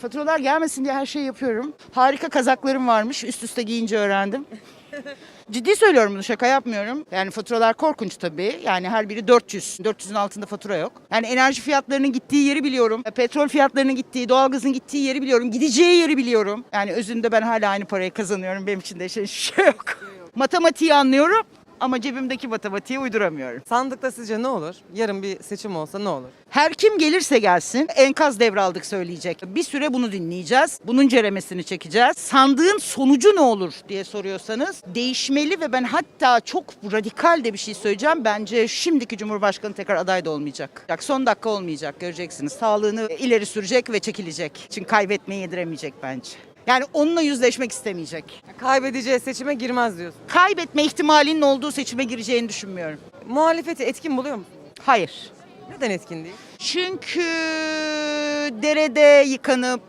Faturalar gelmesin diye her şeyi yapıyorum. Harika kazaklarım varmış. Üst üste giyince öğrendim. Ciddi söylüyorum bunu şaka yapmıyorum. Yani faturalar korkunç tabii. Yani her biri 400. 400'ün altında fatura yok. Yani enerji fiyatlarının gittiği yeri biliyorum. Petrol fiyatlarının gittiği, doğalgazın gittiği yeri biliyorum. Gideceği yeri biliyorum. Yani özünde ben hala aynı parayı kazanıyorum. Benim için de şey, şey yok. Matematiği anlıyorum ama cebimdeki matematiği uyduramıyorum. Sandıkta sizce ne olur? Yarın bir seçim olsa ne olur? Her kim gelirse gelsin enkaz devraldık söyleyecek. Bir süre bunu dinleyeceğiz. Bunun ceremesini çekeceğiz. Sandığın sonucu ne olur diye soruyorsanız değişmeli ve ben hatta çok radikal de bir şey söyleyeceğim. Bence şimdiki Cumhurbaşkanı tekrar aday da olmayacak. Bak son dakika olmayacak göreceksiniz. Sağlığını ileri sürecek ve çekilecek. Çünkü kaybetmeyi yediremeyecek bence. Yani onunla yüzleşmek istemeyecek. Kaybedeceği seçime girmez diyorsun. Kaybetme ihtimalinin olduğu seçime gireceğini düşünmüyorum. Muhalefeti etkin buluyor musun? Hayır. Neden etkin değil? Çünkü derede yıkanıp